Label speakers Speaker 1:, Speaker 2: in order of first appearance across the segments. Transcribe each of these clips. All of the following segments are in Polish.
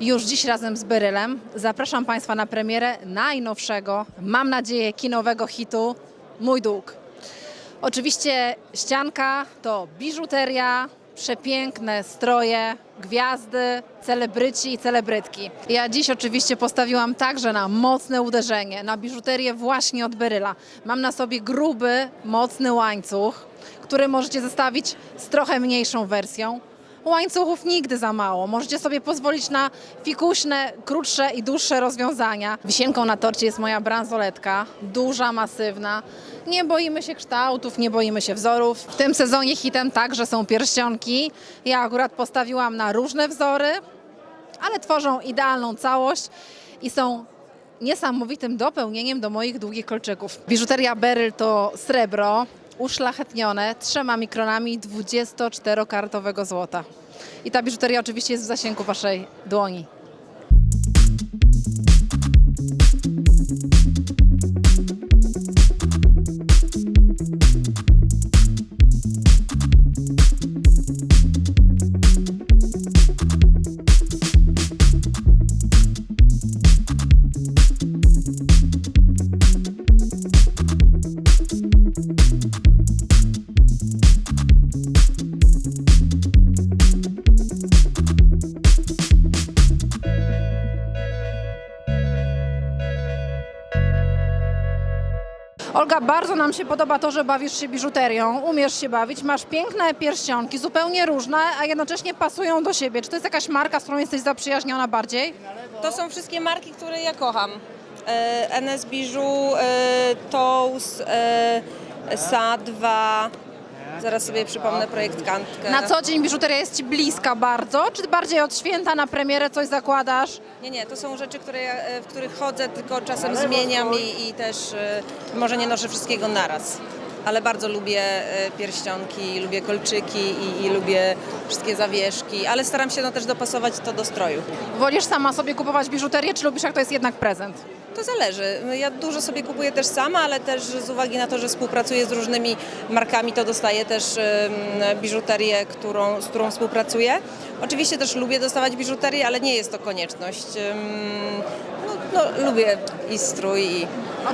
Speaker 1: Już dziś razem z Berylem zapraszam Państwa na premierę najnowszego, mam nadzieję, kinowego hitu Mój dług. Oczywiście ścianka to biżuteria, przepiękne stroje, gwiazdy, celebryci i celebrytki. Ja dziś oczywiście postawiłam także na mocne uderzenie, na biżuterię właśnie od Beryla. Mam na sobie gruby, mocny łańcuch, który możecie zestawić z trochę mniejszą wersją. Łańcuchów nigdy za mało. Możecie sobie pozwolić na fikuśne, krótsze i dłuższe rozwiązania. Wisienką na torcie jest moja bransoletka, duża, masywna. Nie boimy się kształtów, nie boimy się wzorów. W tym sezonie hitem także są pierścionki. Ja akurat postawiłam na różne wzory, ale tworzą idealną całość i są niesamowitym dopełnieniem do moich długich kolczyków. Biżuteria Beryl to srebro uszlachetnione trzema mikronami 24-kartowego złota. I ta biżuteria oczywiście jest w zasięgu waszej dłoni. Olga, bardzo nam się podoba to, że bawisz się biżuterią, umiesz się bawić, masz piękne pierścionki, zupełnie różne, a jednocześnie pasują do siebie. Czy to jest jakaś marka, z którą jesteś zaprzyjaźniona bardziej?
Speaker 2: To są wszystkie marki, które ja kocham. E, NS Bijou, e, Tous, e, SA2. Zaraz sobie przypomnę projektantkę.
Speaker 1: Na co dzień biżuteria jest Ci bliska bardzo, czy bardziej od święta na premierę coś zakładasz?
Speaker 2: Nie, nie, to są rzeczy, które ja, e, w których chodzę, tylko czasem zmieniam i, i też e, może nie noszę wszystkiego naraz. Ale bardzo lubię e, pierścionki, lubię kolczyki i, i lubię wszystkie zawieszki, ale staram się no, też dopasować to do stroju.
Speaker 1: Wolisz sama sobie kupować biżuterię, czy lubisz jak to jest jednak prezent?
Speaker 2: To zależy. Ja dużo sobie kupuję też sama, ale też z uwagi na to, że współpracuję z różnymi markami, to dostaję też biżuterię, którą, z którą współpracuję. Oczywiście też lubię dostawać biżuterię, ale nie jest to konieczność. No, no, lubię i strój, i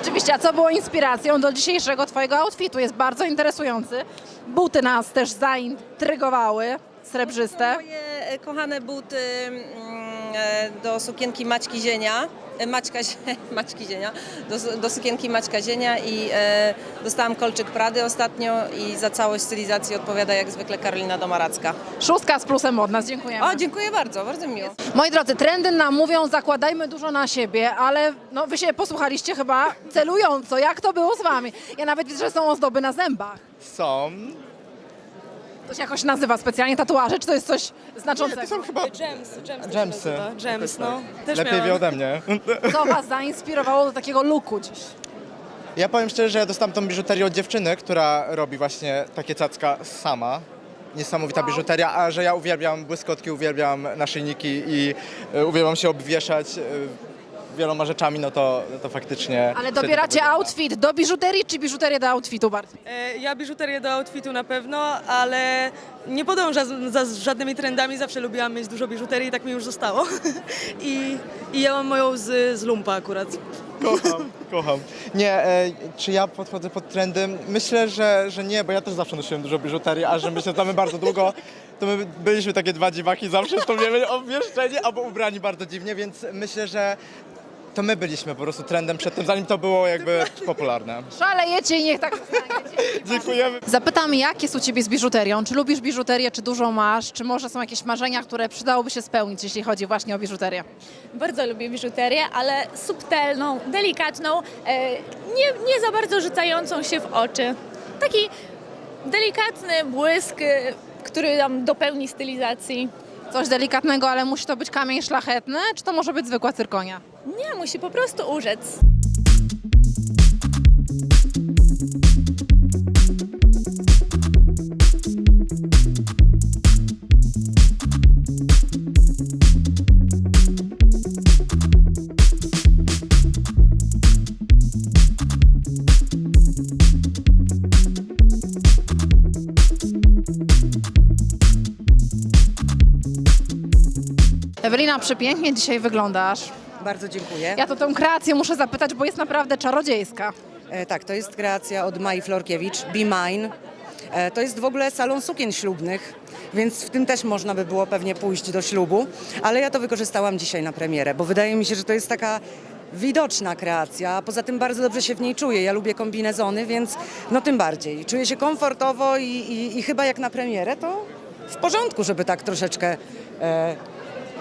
Speaker 1: Oczywiście, a co było inspiracją do dzisiejszego Twojego outfitu? Jest bardzo interesujący. Buty nas też zaintrygowały, srebrzyste.
Speaker 2: moje e, kochane buty e, do sukienki Maćki Zienia. E, Maćka, Maćki Zienia, do, do sukienki Maćka Zienia i e, dostałam kolczyk Prady ostatnio i za całość stylizacji odpowiada jak zwykle Karolina Domaracka.
Speaker 1: Szóstka z plusem od nas, dziękujemy.
Speaker 2: O, dziękuję bardzo, bardzo miło.
Speaker 1: Moi drodzy, trendy nam mówią, zakładajmy dużo na siebie, ale no, wy się posłuchaliście chyba celująco. Jak to było z wami? Ja nawet widzę, że są ozdoby na zębach.
Speaker 3: Są.
Speaker 1: To się jakoś nazywa specjalnie tatuaże, czy to jest coś znaczącego?
Speaker 3: To są chyba
Speaker 4: Gems, Gems. nazywa. Gems, no. Też
Speaker 3: lepiej
Speaker 4: miałam.
Speaker 3: wie ode mnie.
Speaker 1: Co was zainspirowało do takiego looku dziś?
Speaker 3: Ja powiem szczerze, że ja dostałem tą biżuterię od dziewczyny, która robi właśnie takie cacka sama. Niesamowita biżuteria, a że ja uwielbiam błyskotki, uwielbiam naszyjniki i y, uwielbiam się obwieszać y, wieloma rzeczami, no to, no to faktycznie...
Speaker 1: Ale
Speaker 3: wtedy
Speaker 1: dobieracie
Speaker 3: to wygląda.
Speaker 1: outfit do biżuterii, czy biżuterię do outfitu bardziej?
Speaker 4: E, Ja biżuterię do outfitu na pewno, ale nie podążam za, za żadnymi trendami. Zawsze lubiłam mieć dużo biżuterii i tak mi już zostało. I, i ja mam moją z, z lumpa akurat.
Speaker 3: Kocham, kocham. Nie, e, czy ja podchodzę pod trendy? Myślę, że, że nie, bo ja też zawsze nosiłem dużo biżuterii, a że my się znamy bardzo długo, to my byliśmy takie dwa dziwaki, zawsze to wiemy obwieszczeni albo ubrani bardzo dziwnie, więc myślę, że to my byliśmy po prostu trendem przed tym, zanim to było jakby popularne.
Speaker 1: Szalejecie i niech tak zostanie.
Speaker 3: Dziękujemy.
Speaker 1: Zapytam, jak jest u Ciebie z biżuterią? Czy lubisz biżuterię, czy dużo masz? Czy może są jakieś marzenia, które przydałoby się spełnić, jeśli chodzi właśnie o biżuterię?
Speaker 5: Bardzo lubię biżuterię, ale subtelną, delikatną, e, nie, nie za bardzo rzucającą się w oczy. Taki delikatny błysk, e, który nam dopełni stylizacji.
Speaker 1: Coś delikatnego, ale musi to być kamień szlachetny, czy to może być zwykła cyrkonia?
Speaker 5: Nie, musi po prostu urzec.
Speaker 1: Ewelina, przepięknie dzisiaj wyglądasz.
Speaker 6: Bardzo dziękuję.
Speaker 1: Ja to tę kreację muszę zapytać, bo jest naprawdę czarodziejska.
Speaker 6: E, tak, to jest kreacja od Mai Florkiewicz, Be Mine. E, to jest w ogóle salon sukien ślubnych, więc w tym też można by było pewnie pójść do ślubu, ale ja to wykorzystałam dzisiaj na premierę, bo wydaje mi się, że to jest taka widoczna kreacja, a poza tym bardzo dobrze się w niej czuję. Ja lubię kombinezony, więc no tym bardziej. Czuję się komfortowo i, i, i chyba jak na premierę to w porządku, żeby tak troszeczkę e,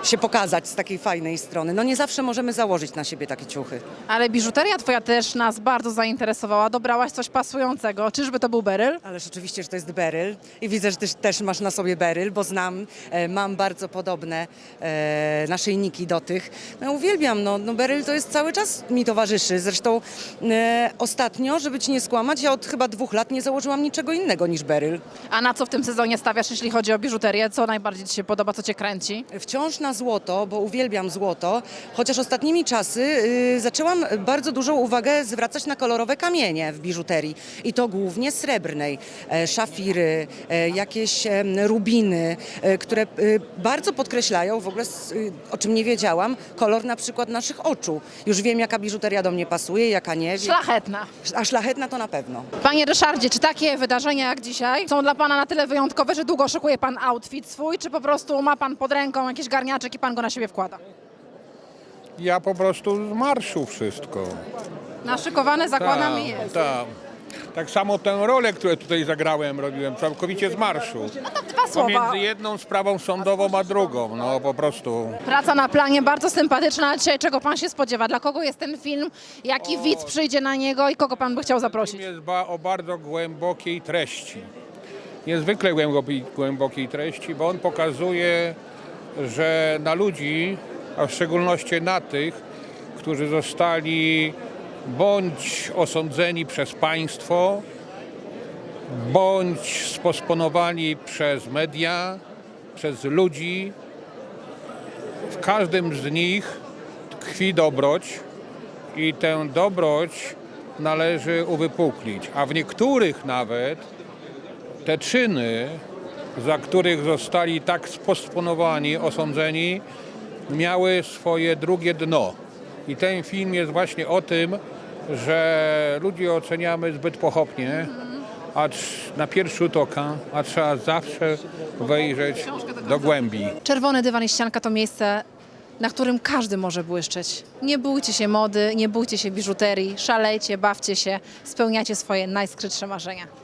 Speaker 6: się pokazać z takiej fajnej strony. No nie zawsze możemy założyć na siebie takie ciuchy.
Speaker 1: Ale biżuteria twoja też nas bardzo zainteresowała. Dobrałaś coś pasującego. Czyżby to był beryl?
Speaker 6: Ależ oczywiście, że to jest beryl i widzę, że ty też masz na sobie beryl, bo znam, e, mam bardzo podobne e, naszyjniki do tych. No uwielbiam, no, no beryl to jest cały czas mi towarzyszy. Zresztą e, ostatnio, żeby ci nie skłamać, ja od chyba dwóch lat nie założyłam niczego innego niż beryl.
Speaker 1: A na co w tym sezonie stawiasz, jeśli chodzi o biżuterię? Co najbardziej ci się podoba, co cię kręci?
Speaker 6: Wciąż na złoto, bo uwielbiam złoto, chociaż ostatnimi czasy y, zaczęłam bardzo dużą uwagę zwracać na kolorowe kamienie w biżuterii i to głównie srebrnej. E, szafiry, e, jakieś em, rubiny, e, które y, bardzo podkreślają w ogóle, s- y, o czym nie wiedziałam, kolor na przykład naszych oczu. Już wiem, jaka biżuteria do mnie pasuje, jaka nie.
Speaker 1: Szlachetna.
Speaker 6: A szlachetna to na pewno.
Speaker 1: Panie Ryszardzie, czy takie wydarzenia jak dzisiaj są dla pana na tyle wyjątkowe, że długo szykuje pan outfit swój, czy po prostu ma pan pod ręką jakiś garniaczek i pan go na siebie wkłada?
Speaker 7: Ja po prostu z marszu wszystko.
Speaker 1: Naszykowane zakładam i
Speaker 7: Tak,
Speaker 1: jest.
Speaker 7: tak. Tak samo tę rolę, którą tutaj zagrałem, robiłem całkowicie z marszu.
Speaker 1: No to dwa słowa.
Speaker 7: Pomiędzy jedną sprawą sądową a drugą, no po prostu.
Speaker 1: Praca na planie bardzo sympatyczna, dzisiaj czego pan się spodziewa? Dla kogo jest ten film? Jaki widz przyjdzie na niego i kogo pan by chciał zaprosić?
Speaker 7: Film jest ba- o bardzo głębokiej treści. Niezwykle głębokiej treści, bo on pokazuje, że na ludzi, a w szczególności na tych, którzy zostali bądź osądzeni przez państwo, bądź sposponowani przez media, przez ludzi, w każdym z nich tkwi dobroć i tę dobroć należy uwypuklić. A w niektórych nawet te czyny, za których zostali tak sposponowani, osądzeni, miały swoje drugie dno. I ten film jest właśnie o tym, że ludzi oceniamy zbyt pochopnie, a na pierwszy rzut oka, a trzeba zawsze wejrzeć do głębi.
Speaker 1: Czerwony dywan i ścianka to miejsce, na którym każdy może błyszczeć. Nie bójcie się mody, nie bójcie się biżuterii, szalejcie, bawcie się, spełniajcie swoje najskrytsze marzenia.